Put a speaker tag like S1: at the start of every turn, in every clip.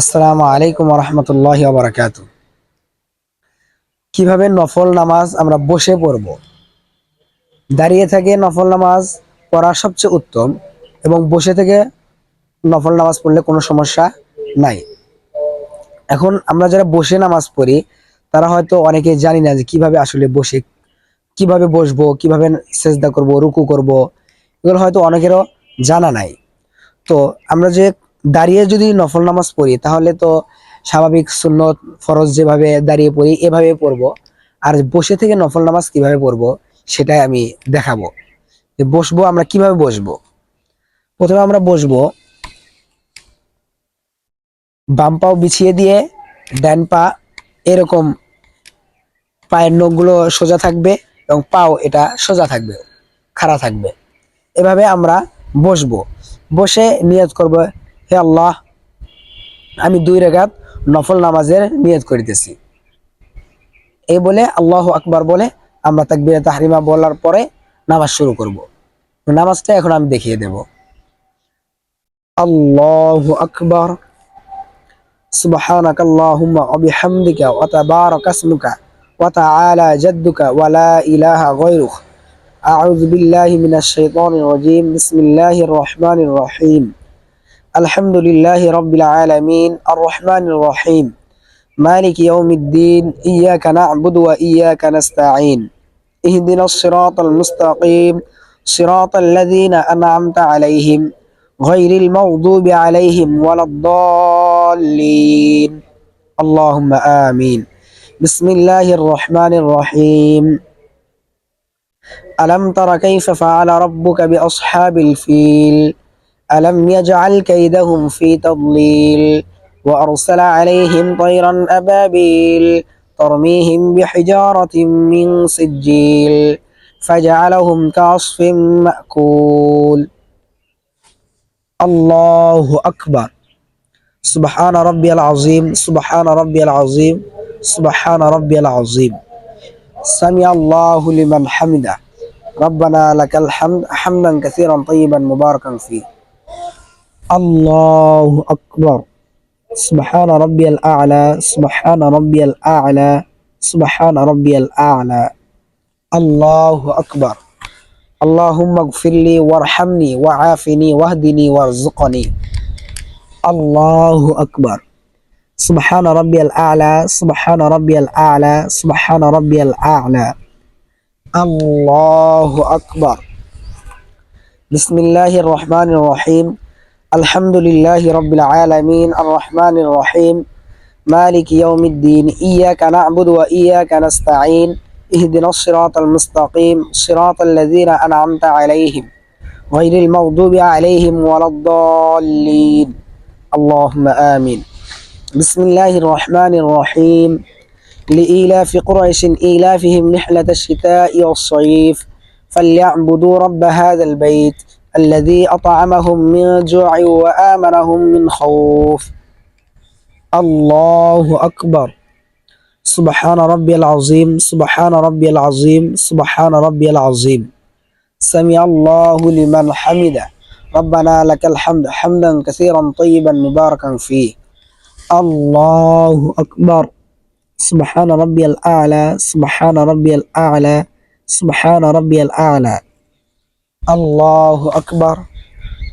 S1: আসসালামু আলাইকুম রহমতুল্লাহ বারাকাত কীভাবে নফল নামাজ আমরা বসে পড়ব? দাঁড়িয়ে থেকে নফল নামাজ পড়া সবচেয়ে উত্তম এবং বসে থেকে নফল নামাজ পড়লে কোনো সমস্যা নাই। এখন আমরা যারা বসে নামাজ পড়ি, তারা হয়তো অনেকে জানি না যে কীভাবে আসলে বসে, কীভাবে বসবো, কীভাবে সেজদা করব, রুকু করব, এগুলো হয়তো অনেকেরও জানা নাই। তো আমরা যে দাঁড়িয়ে যদি নফল নামাজ পড়ি, তাহলে তো স্বাভাবিক সুন্নত ফরজ যেভাবে দাঁড়িয়ে পড়ি, এভাবে পড়ব। আর বসে থেকে নফল নামাজ কীভাবে পড়ব, সেটাই আমি দেখাবো। যে বসবো আমরা কীভাবে বসবো? প্রথমে আমরা বসবো, বাম পাও বিছিয়ে দিয়ে ডান পা এরকম পায়ের নখগুলো সোজা থাকবে এবং পাও এটা সোজা থাকবে, খাড়া থাকবে। এভাবে আমরা বসবো। বসে নিয়ত করব হে আল্লাহ আমি দুই রেখাত নফল নামাজের নিয়ত করিতেছি এই বলে আল্লাহ আকবার বলে আমরা তাকবিরে তাহরিমা বলার পরে নামাজ শুরু করব নামাজটা এখন আমি দেখিয়ে দেব আল্লাহ আকবার سبحانك اللهم وبحمدك وتبارك اسمك وتعالى جدك ولا إله غيرك أعوذ بالله من الشيطان الرجيم بسم الله الرحمن الرحيم الحمد لله رب العالمين الرحمن الرحيم مالك يوم الدين إياك نعبد وإياك نستعين اهدنا الصراط المستقيم صراط الذين أنعمت عليهم غير المغضوب عليهم ولا الضالين. اللهم آمين. بسم الله الرحمن الرحيم. ألم تر كيف فعل ربك بأصحاب الفيل؟ ألم يجعل كيدهم في تضليل وأرسل عليهم طيرا أبابيل ترميهم بحجارة من سجيل فجعلهم كعصف مأكول. الله أكبر. سبحان ربي العظيم سبحان ربي العظيم سبحان ربي العظيم. سمع الله لمن حمده. ربنا لك الحمد حمدا كثيرا طيبا مباركا فيه. الله أكبر. سبحان ربي الأعلى سبحان ربي الأعلى سبحان ربي الأعلى. الله أكبر. اللهم اغفر لي وارحمني وعافني واهدني وارزقني. الله أكبر. سبحان ربي الأعلى سبحان ربي الأعلى سبحان ربي الأعلى. الله أكبر. بسم الله الرحمن الرحيم. الحمد لله رب العالمين الرحمن الرحيم مالك يوم الدين إياك نعبد وإياك نستعين اهدنا الصراط المستقيم صراط الذين أنعمت عليهم غير المغضوب عليهم ولا الضالين. اللهم آمين. بسم الله الرحمن الرحيم. لإيلاف قريش إيلافهم رحلة الشتاء والصيف فليعبدوا رب هذا البيت. الذي أطعمهم من جوع وآمنهم من خوف. الله أكبر. سبحان ربي العظيم سبحان ربي العظيم سبحان ربي العظيم. سمع الله لمن حمده. ربنا لك الحمد حمدا كثيرا طيبا مباركا فيه. الله أكبر. سبحان ربي الأعلى سبحان ربي الأعلى سبحان ربي الأعلى. الله أكبر.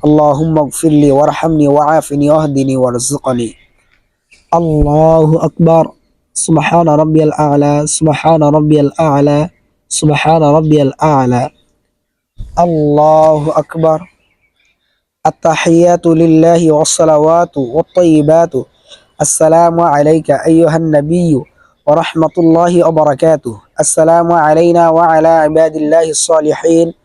S1: اللهم اغفر لي وارحمني وعافني واهدني وارزقني. الله أكبر. سبحان ربي الأعلى سبحان ربي الأعلى سبحان ربي الأعلى. الله أكبر. التحيات لله والصلوات والطيبات. السلام عليك أيها النبي ورحمة الله وبركاته. السلام علينا وعلى عباد الله الصالحين.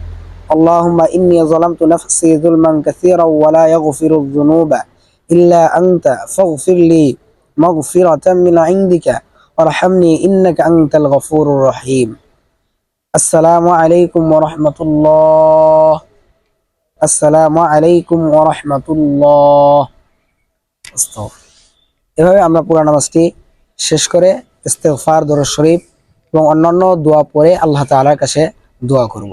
S1: اللهم إني ظلمت نفسي ظلما كثيرا ولا يغفر الذنوب إلا أنت فاغفر لي مغفرة من عندك وارحمني إنك أنت الغفور الرحيم السلام عليكم ورحمة الله السلام عليكم ورحمة الله আস্তাগফিরুল্লাহ। এভাবে আমরা পুরা নামাজটি শেষ করে ইস্তেগফার দরুদ শরীফ এবং অন্যান্য দোয়া পড়ে আল্লাহ তাআলার কাছে দোয়া করব